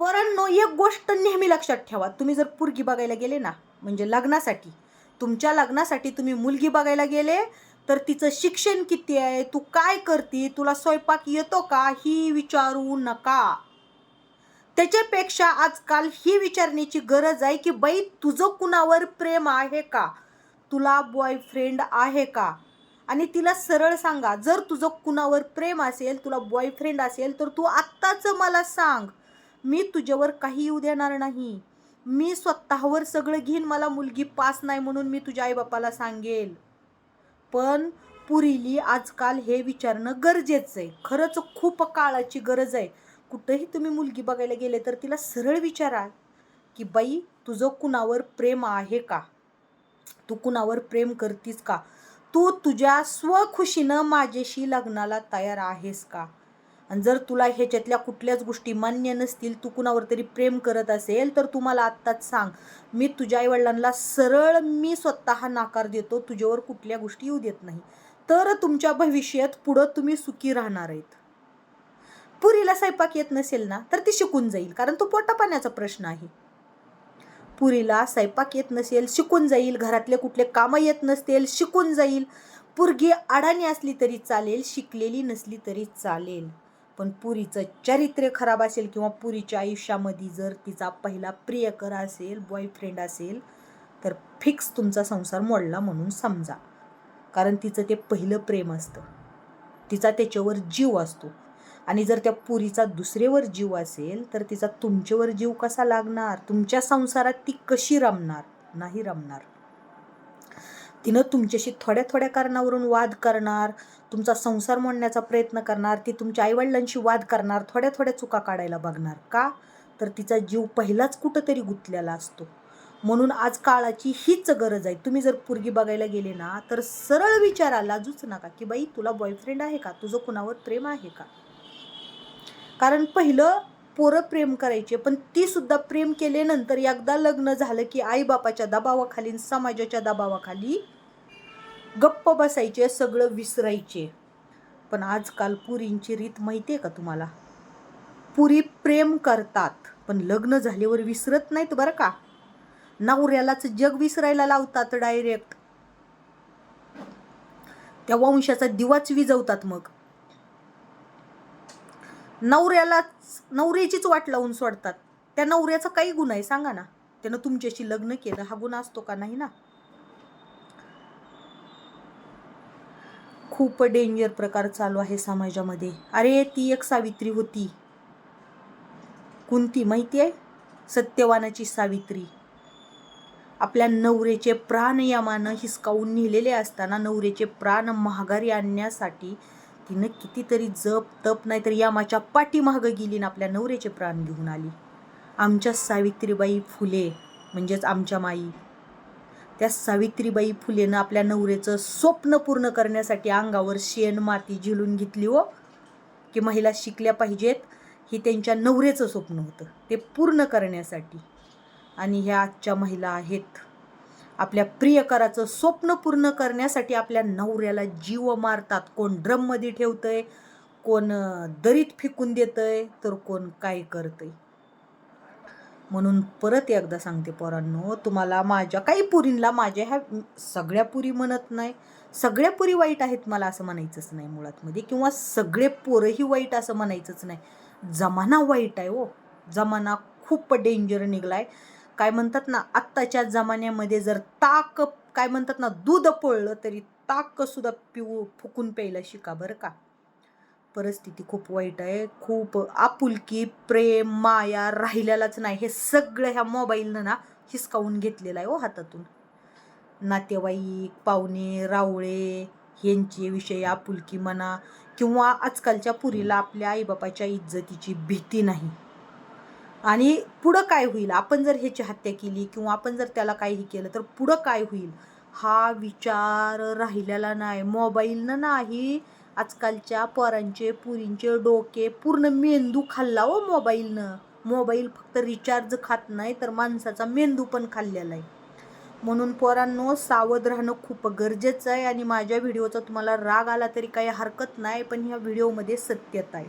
पोरांनो एक गोष्ट नेहमी लक्षात ठेवा. तुम्ही जर पुरगी बघायला गेले ना म्हणजे लग्नासाठी तुमच्या लग्नासाठी तुम्ही मुलगी बघायला गेले तर तिचं शिक्षण किती आहे तू काय करते तुला स्वयंपाक येतो का ही विचारू नका. त्याच्यापेक्षा आजकाल ही विचारण्याची गरज आहे की बाई तुझं कुणावर प्रेम आहे का? तुला बॉयफ्रेंड आहे का? आणि तिला सरळ सांगा जर तुझं कुणावर प्रेम असेल तुला बॉयफ्रेंड असेल तर तू आत्ताच मला सांग. मी तुझ्यावर काही येऊ देणार नाही. मी स्वतःवर सगळं घेईन मला मुलगी पास नाही म्हणून मी तुझ्या आईबापाला सांगेल. पण पुरीली आजकाल हे विचारणं गरजेचं आहे खरंच खूप काळाची गरज आहे. कुठंही तुम्ही मुलगी बघायला गेले तर तिला सरळ विचारा की बाई तुझं कुणावर प्रेम आहे का? तू कुणावर प्रेम करतीस का? तू तुझ्या स्वखुशीनं माझ्याशी लग्नाला तयार आहेस का? आणि जर तुला ह्याच्यातल्या कुठल्याच गोष्टी मान्य नसतील तू कुणावर तरी प्रेम करत असेल तर तू मला आत्ताच सांग. मी तुझ्या आईवडिलांना सरळ मी स्वतः नाकार देतो तुझ्यावर कुठल्या गोष्टी येऊ देत नाही. तर तुमच्या भविष्यात पुढं तुम्ही सुखी राहणार आहेत. पुरीला स्वयंपाक येत नसेल ना तर ती शिकून जाईल कारण तो पोटापाण्याचा प्रश्न आहे. पुरीला स्वयंपाक येत नसेल शिकून जाईल घरातले कुठले कामं येत नसतील शिकून जाईल. पुरगी अडाणी असली तरी चालेल शिकलेली नसली तरी चालेल. पण पुरीचं चारित्र्य खराब असेल किंवा पुरीच्या आयुष्यामध्ये जर तिचा पहिला प्रियकर असेल बॉयफ्रेंड असेल तर फिक्स तुमचा संसार मोडला म्हणून समजा. कारण तिचं ते पहिलं प्रेम असतं. तिचा त्याच्यावर जीव असतो. आणि जर त्या पुरीचा दुसरेवर जीव असेल तर तिचा तुमच्यावर जीव कसा लागणार? तुमच्या संसारात ती कशी रमणार? नाही रमणार. तिनं तुमच्याशी थोड्या थोड्या कारणावरून वाद करणार तुमचा संसार मोडण्याचा प्रयत्न करणार ती तुमच्या आईवडिलांशी वाद करणार थोड्या थोड्या चुका काढायला बघणार का? तर तिचा जीव पहिलाच कुठंतरी गुंतलेला असतो. म्हणून आज काळाची हीच गरज आहे. तुम्ही जर पुरगी बघायला गेले ना तर सरळ विचारा लाजूच नका की बाई तुला बॉयफ्रेंड आहे का? तुझं कुणावर प्रेम आहे का? कारण पहिलं पोरं प्रेम करायचे पण ती सुद्धा प्रेम केल्यानंतर एकदा लग्न झालं की आईबापाच्या दबावाखाली समाजाच्या दबावाखाली गप्प बसायचे सगळं विसरायचे. पण आजकाल पुरींची रीत माहिती आहे का तुम्हाला? पुरी प्रेम करतात पण लग्न झाल्यावर विसरत नाहीत बरं का? नवऱ्यालाच जग विसरायला लावतात डायरेक्ट त्या वंशाचा दिवाच विजवतात मग. नवऱ्यालाच नवऱ्याचीच वाट लावून सोडतात. त्या नवऱ्याचा काही गुन्हा आहे सांगा ना. त्यानं तुमच्याशी लग्न केलं हा गुन्हा असतो का? नाही ना. खूप डेंजर प्रकार चालू आहे समाजामध्ये. अरे ती एक सावित्री होती. कोणती माहिती आहे? सत्यवानाची सावित्री. आपल्या नवऱ्याचे प्राण यामानं हिसकावून नेलेले असताना नवऱ्याचे प्राण महागारी आणण्यासाठी तिनं कितीतरी जप तप नाही तर यामाच्या पाठीमागं गेली ना आपल्या नवऱ्याचे प्राण घेऊन आली. आमच्या सावित्रीबाई फुले म्हणजेच आमच्या माई. त्या सावित्रीबाई फुलेनं आपल्या नवऱ्याचं स्वप्न पूर्ण करण्यासाठी अंगावर शेण माती झिलून घेतली हो. की महिला शिकल्या पाहिजेत हे त्यांच्या नवऱ्याचं स्वप्न होतं ते पूर्ण करण्यासाठी. आणि ह्या आजच्या महिला आहेत. आपल्या प्रियकराचं स्वप्न पूर्ण करण्यासाठी आपल्या नवऱ्याला जीव मारतात. कोण ड्रममध्ये ठेवतंय कोण दरीत फेकून देतंय तर कोण काय करतंय. म्हणून परत एकदा सांगते पोरांनो तुम्हाला माझ्या काही पुरींला माझ्या ह्या सगळ्या पुरी म्हणत नाही. सगळ्या पुरी वाईट आहेत मला असं म्हणायचंच नाही मुळातमध्ये. किंवा सगळे पोरंही वाईट असं म्हणायचंच नाही. जमाना वाईट आहे हो. जमाना खूप डेंजर निघलाय. काय म्हणतात ना आत्ताच्या जमान्यामध्ये जर ताक काय म्हणतात ना दूध पळलं तरी ताक सुद्धा पिऊ फुकून प्यायला शिका बरं का. परिस्थिती खूप वाईट आहे खूप आपुलकी प्रेम माया राहिलेलाच नाही. हे सगळं ह्या मोबाईलनं ना हिसकावून घेतलेलं आहे हो हातातून. नातेवाईक पाहुणे रावळे ह्यांचे विषय आपुलकी म्हणा किंवा आजकालच्या पुरीला आपल्या आईबापाच्या इज्जतीची भीती नाही. आणि पुढं काय होईल? आपण जर ह्याची हत्या केली किंवा आपण जर त्याला काहीही केलं तर पुढं काय होईल? हा विचार राहिलेला नाही. मोबाईलनं नाही. आजकालच्या पोरांचे पुरींचे डोके पूर्ण मेंदू खाल्ला हो मोबाईलनं. मोबाईल फक्त रिचार्ज खात नाही तर माणसाचा मेंदू पण खाल्लेला आहे. म्हणून पोरांनो सावध राहणं खूप गरजेचं आहे आणि माझ्या व्हिडिओचा तुम्हाला राग आला तरी काही हरकत नाही पण ह्या व्हिडिओमध्ये सत्यता आहे.